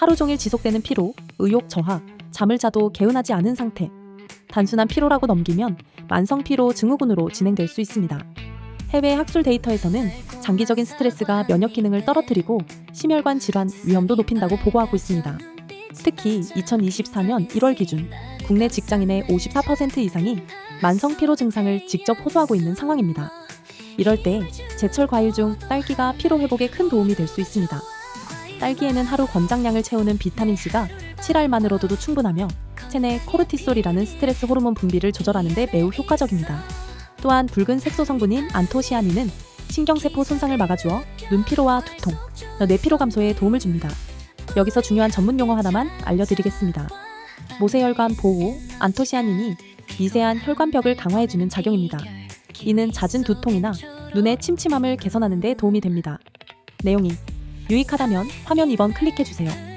하루 종일 지속되는 피로, 의욕 저하, 잠을 자도 개운하지 않은 상태. 단순한 피로라고 넘기면 만성 피로 증후군으로 진행될 수 있습니다. 해외 학술 데이터에서는 장기적인 스트레스가 면역 기능을 떨어뜨리고 심혈관 질환 위험도 높인다고 보고하고 있습니다. 특히 2024년 1월 기준 국내 직장인의 54% 이상이 만성 피로 증상을 직접 호소하고 있는 상황입니다. 이럴 때 제철 과일 중 딸기가 피로 회복에 큰 도움이 될 수 있습니다. 딸기에는 하루 권장량을 채우는 비타민 C가 7알만으로도 충분하며 체내 코르티솔이라는 스트레스 호르몬 분비를 조절하는 데 매우 효과적입니다. 또한 붉은 색소 성분인 안토시아닌은 신경세포 손상을 막아주어 눈 피로와 두통, 뇌 피로 감소에 도움을 줍니다. 여기서 중요한 전문 용어 하나만 알려드리겠습니다. 모세혈관 보호, 안토시아닌이 미세한 혈관벽을 강화해주는 작용입니다. 이는 잦은 두통이나 눈의 침침함을 개선하는 데 도움이 됩니다. 내용이 유익하다면 화면 2번 클릭해주세요.